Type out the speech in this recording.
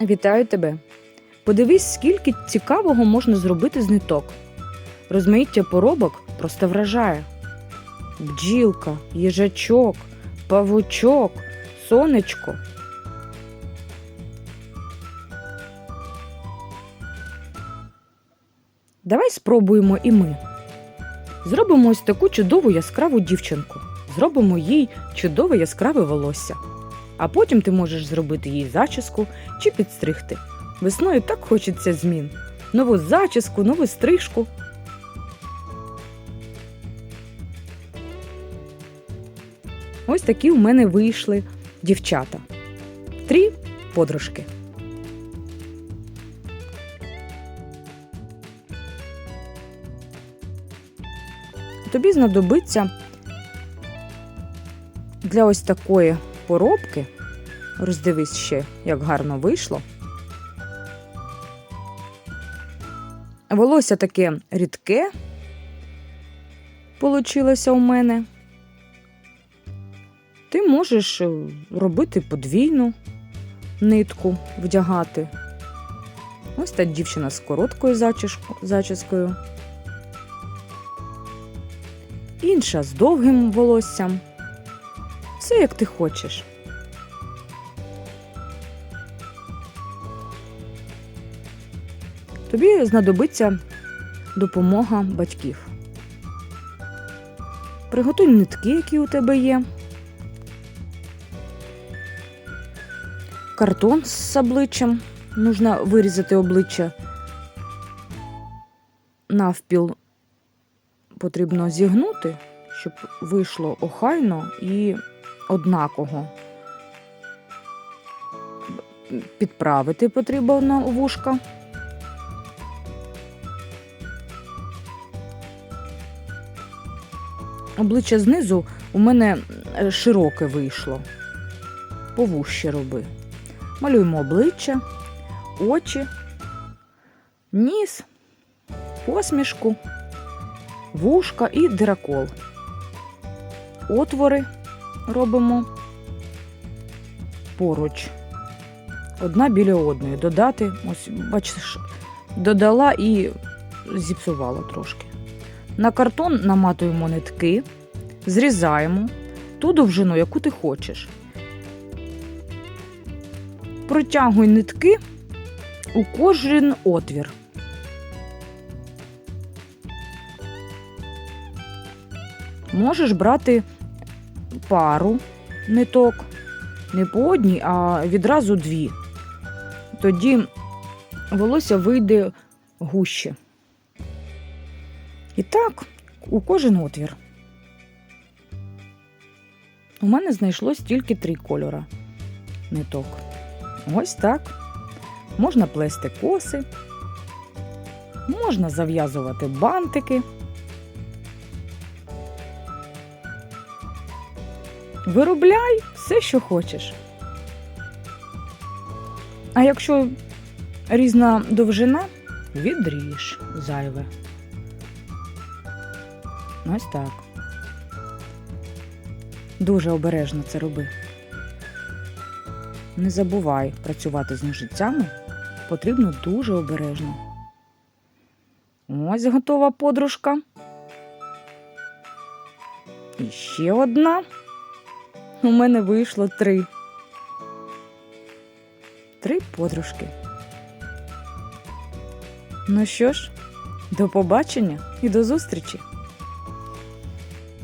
Вітаю тебе! Подивись, скільки цікавого можна зробити з ниток. Розмаїття поробок просто вражає. Бджілка, їжачок, павучок, сонечко. Давай спробуємо і ми. Зробимо ось таку чудову яскраву дівчинку. Зробимо їй чудове яскраве волосся. А потім ти можеш зробити їй зачіску чи підстригти. Весною так хочеться змін. Нову зачіску, нову стрижку. Ось такі у мене вийшли дівчата. Три подружки. Тобі знадобиться для ось такої поробки. Роздивись ще, як гарно вийшло. Волосся таке рідке получилося у мене. Ти можеш е, робити подвійну нитку, вдягати. Ось та дівчина з короткою зачіскою. Інша з довгим волоссям. Все як ти хочеш. Тобі знадобиться допомога батьків. Приготуй нитки, які у тебе є. Картон з обличчям. Нужно вирізати обличчя навпіл потрібно зігнути, щоб вийшло охайно і однаково. Підправити потрібно вушка. Обличчя знизу у мене широке вийшло. Повужче роби. Малюємо обличчя, очі, ніс, посмішку, вушка і диракол. Отвори робимо поруч. Одна біля одної. Додати, ось, бачиш, додала і зіпсувала трошки. На картон наматуємо нитки, зрізаємо ту довжину, яку ти хочеш. Протягуй нитки у кожен отвір. Можеш брати пару ниток, не по одній, а відразу дві. Тоді волосся вийде гуще. І так, у кожен отвір. У мене знайшлось тільки три кольора ниток. Ось так. Можна плести коси, можна зав'язувати бантики. Виробляй все, що хочеш. А якщо різна довжина, відріж зайве. Ось так. Дуже обережно це роби. Не забувай працювати з ножицями. Потрібно дуже обережно. Ось готова подружка. І ще одна. У мене вийшло три. Три подружки. Ну що ж, до побачення і до зустрічі!